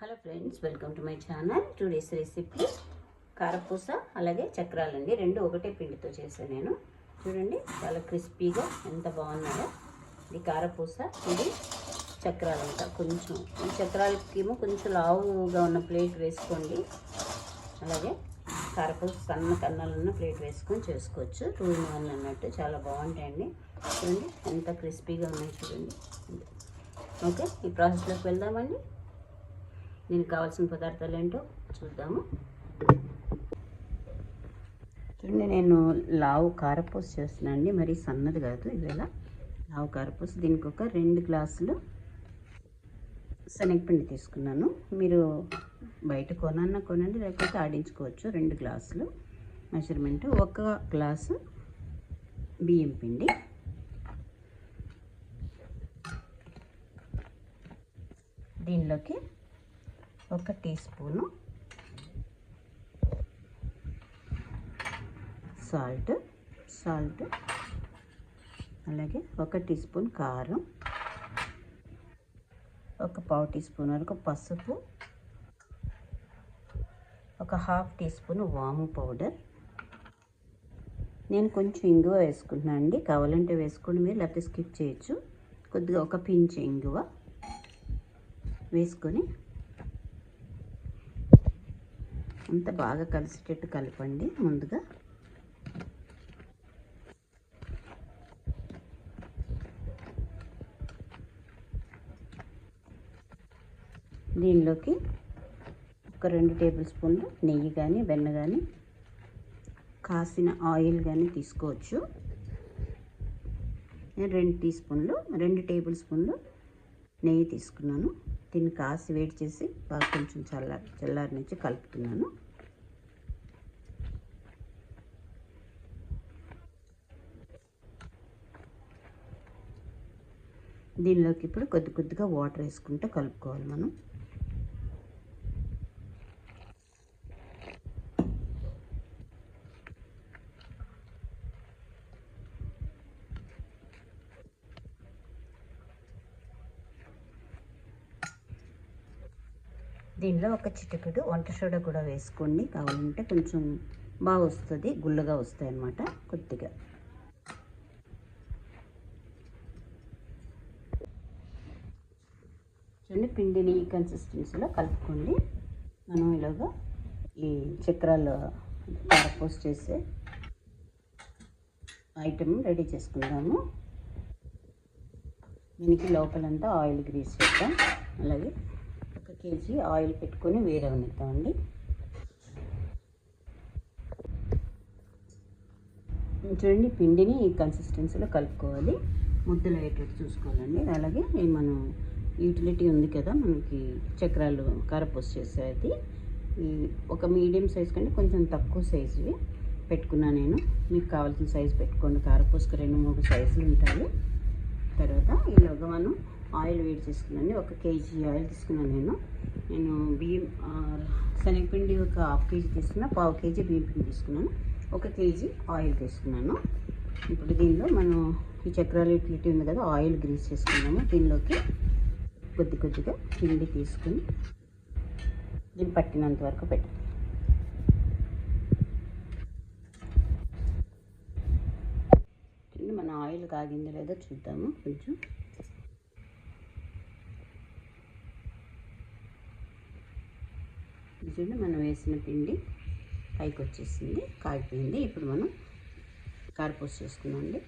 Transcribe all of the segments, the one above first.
Hello friends welcome to my channel. Today's recipe కారపూస అలాగే చక్రాలండి. రెండు ఒకటే పిండితో చేశాను నేను. చూడండి చాలా క్రిస్పీగా ఎంత బాగున్నాయో. ఇది కారపూస ఇది చక్రాలంట. కొంచెం ఈ చక్రాలకేమో కొంచెం లావుగా ఉన్న ప్లేట్ వేసుకోండి. అలాగే కారపూస సన్న కన్నాలున్న ప్లేట్ వేసుకొని చేసుకోవచ్చు. టూ ఇన్ వన్ అన్నట్టు చాలా బాగుంటాయండి. చూడండి ఎంత క్రిస్పీగా ఉన్నాయి చూడండి. ఓకే ఈ ప్రాసెస్లోకి వెళ్దామండి. దీనికి కావాల్సిన పదార్థాలు ఏంటో చూద్దాము. చూడండి నేను లావు కారపూస చేస్తున్నాను అండి. మరీ సన్నది కాదు ఇవేళ లావు కారపూస. దీనికి ఒక రెండు గ్లాసులు శనగపిండి తీసుకున్నాను. మీరు బయట కొనన్నా కొనండి లేకపోతే ఆడించుకోవచ్చు. రెండు గ్లాసులు మెజర్మెంట్. ఒక గ్లాసు బియ్యం పిండి. దీనిలోకి ఒక టీ స్పూను సాల్ట్ సాల్ట్ అలాగే ఒక టీ స్పూన్ కారం ఒక పావు టీ స్పూన్ వరకు పసుపు ఒక హాఫ్ టీ స్పూన్ వాము పౌడర్. నేను కొంచెం ఇంగువ వేసుకుంటున్నాను అండి. కావాలంటే వేసుకోండి మీరు లేకపోతే స్కిప్ చేయొచ్చు. కొద్దిగా ఒక పించ్ ఇంగువ వేసుకొని అంత బాగా కలిసేటట్టు కలపండి ముందుగా. దీనిలోకి ఒక రెండు టేబుల్ స్పూన్లు నెయ్యి కానీ వెన్న కానీ కాసిన ఆయిల్ కానీ తీసుకోవచ్చు. నేను రెండు టీ స్పూన్లు రెండు టేబుల్ స్పూన్లు నెయ్యి తీసుకున్నాను. దీన్ని కాసి వేడి చేసి బాగా కొంచెం చల్లారి చల్లారి నుంచి కలుపుతున్నాను. దీనిలోకి ఇప్పుడు కొద్ది కొద్దిగా వాటర్ వేసుకుంటూ కలుపుకోవాలి మనం. దీనిలో ఒక చిటికెడు వంట సోడా కూడా వేసుకోండి. కావాలంటే కొంచెం బాగా వస్తుంది గుల్లగా వస్తాయి అన్నమాట కొద్దిగా. చూడండి పిండిని ఈ కన్సిస్టెన్సీలో కలుపుకోండి. మనం ఇలాగా ఈ చక్రాలు కారపూస చేసే ఐటెం రెడీ చేసుకుందాము. దీనికి లోపలంతా ఆయిల్ గ్రీస్ చేద్దాం అలాగే కేజీ ఆయిల్ పెట్టుకొని వేరవనిద్దామండి చూడండి పిండిని ఈ కన్సిస్టెన్సీలో కలుపుకోవాలి. ముద్దలు అయ్యేటట్టు చూసుకోవాలండి. అలాగే మనం యూటిలిటీ ఉంది కదా మనకి చక్రాలు కారపూస చేసేది. ఈ ఒక మీడియం సైజ్ కంటే కొంచెం తక్కువ సైజువి పెట్టుకున్నా నేను. మీకు కావాల్సిన సైజు పెట్టుకోండి. కారపూసకు రెండు మూడు సైజులు ఉంటాయి. తర్వాత ఈలోగా మనం ఆయిల్ వేడి చేసుకున్నాను. ఒక కేజీ ఆయిల్ తీసుకున్నాను నేను. నేను బియ్యం శనగపిండి ఒక హాఫ్ కేజీ తీసుకున్నా పావు కేజీ బియ్యం పిండి తీసుకున్నాను. ఒక కేజీ ఆయిల్ తీసుకున్నాను. ఇప్పుడు దీనిలో మనం ఈ చక్రాలు యూటిలిటీ ఉంది కదా ఆయిల్ గ్రీస్ చేసుకున్నాము. దీనిలోకి కొద్ది కొద్దిగా పిండి తీసుకుని దీన్ని పట్టినంత వరకు పెట్టి మన ఆయిల్ కాగిందో లేదో చూద్దాము. కొంచెం చూడండి మనం వేసిన పిండి పైకి వచ్చేసింది కాగిపోయింది ఇప్పుడు మనం కారపూస చేసుకుందామండి.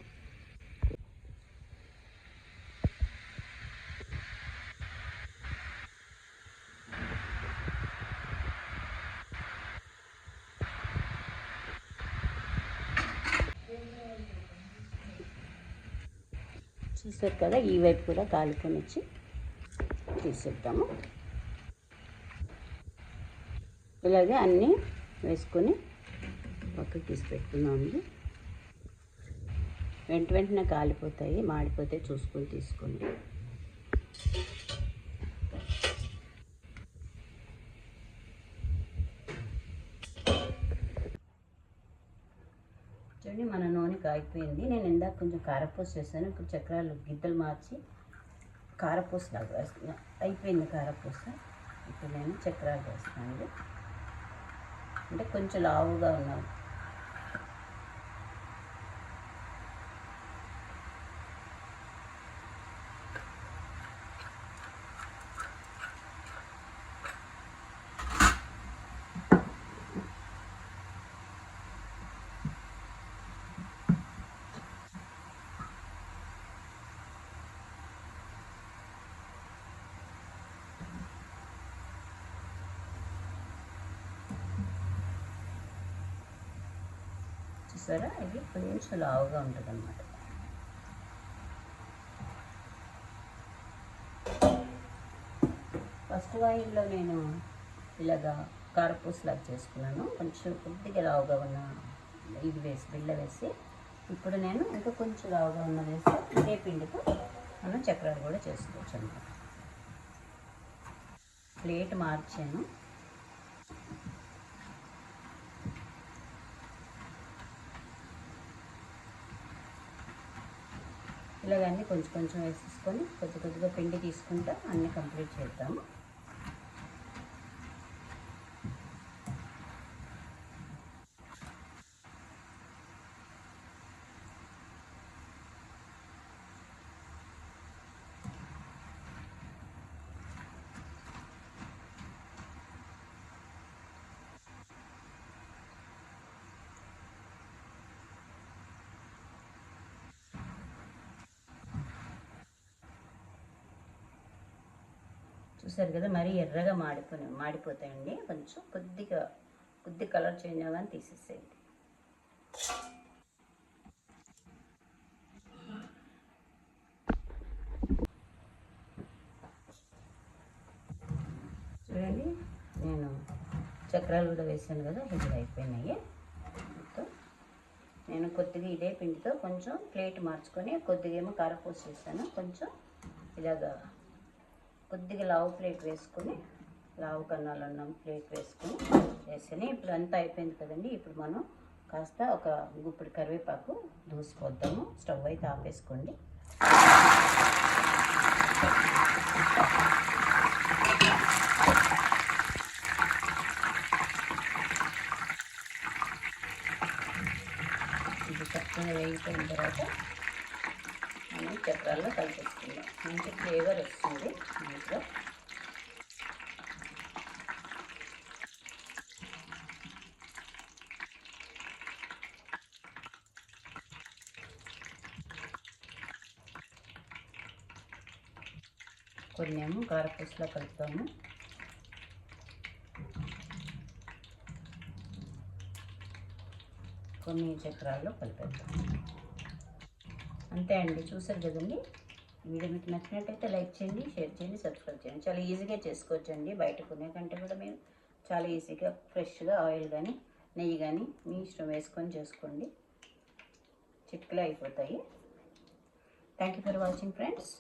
చూసారు కదా ఈ వైపు కూడా కాలుకొని వచ్చి తీసేద్దాము. ఇలాగే అన్నీ వేసుకొని పక్కకి తీసి వెంట వెంటనే కాలిపోతాయి మాడిపోతే చూసుకొని తీసుకోండి. చూడండి మన నూనె కాగిపోయింది. నేను ఇందాక కొంచెం కారపూస వేసాను. ఇప్పుడు చక్రాలు గిద్దలు మార్చి కారపూస లాగా అయిపోయింది కారపూస. ఇప్పుడు నేను చక్రాలు వేస్తాను. అంటే కొంచెం లావుగా ఉన్నాం చూసారా ఇది కొంచెం లావుగా ఉంటుంది అన్నమాట ఫస్ట్ వాయిల్లో నేను ఇలాగా కారపూసలాగా చేసుకున్నాను. కొంచెం కొద్దిగా లావుగా ఉన్న ఇది వేసి బిళ్ళ వేసి ఇప్పుడు నేను ఇంకా కొంచెం లావుగా ఉన్న వేసి ఇదే పిండితో మనం చక్రాలు కూడా చేసుకోవచ్చు అనమాట ప్లేట్ మార్చాను. ఇలాగన్నీ కొంచెం కొంచెం వేసేసుకొని కొద్ది కొద్దిగా పిండి తీసుకుంటా అన్నీ కంప్లీట్ చేద్దాము. చూసారు కదా మరీ ఎర్రగా మాడిపోయి మాడిపోతాయండి. కొంచెం కొద్దిగా కొద్ది కలర్ చేంజ్ అవ్వని తీసేసేయండి. చూడండి నేను చక్రాలు కూడా వేసాను కదా ఇది అయిపోయినాయి. మొత్తం నేను కొద్దిగా ఇదే పిండితో కొంచెం ప్లేట్ మార్చుకొని కొద్దిగా ఏమో కారపూస వేసాను కొంచెం ఇలాగా కొద్దిగా లావు ప్లేట్ వేసుకొని లావు కన్నాలు అన్నం ప్లేట్ వేసుకొని వేసుకొని ఇప్పుడు అంతా అయిపోయింది కదండి. ఇప్పుడు మనం కాస్త ఒక గుప్పుడు కరివేపాకు దూసిపోద్దాము స్టవ్ అయితే ఆపేసుకోండి. ఇది చక్కగా వేగిపోయిన తర్వాత చక్రాల్లో కలిపేసుకుందాం. మంచి ఫ్లేవర్ వస్తుంది దీంట్లో కొన్ని ఏమో కారపూసలో కలుపుతాము. కొన్ని చక్రాల్లో కలిపేద్దాము అంతే అండి చూసారు కదండి? వీడియో మీకు నచ్చినట్టయితే లైక్ చేయండి షేర్ చేయండి సబ్స్క్రైబ్ చేయండి. చాలా ఈజీగా చేసుకోవచ్చు అండి బయట కొనే కంటే కూడా మేము చాలా ఈజీగా ఫ్రెష్గా ఆయిల్ కానీ నెయ్యి కానీ మీ ఇష్టం వేసుకొని చేసుకోండి. చిట్కలు అయిపోతాయి. Thank you for watching friends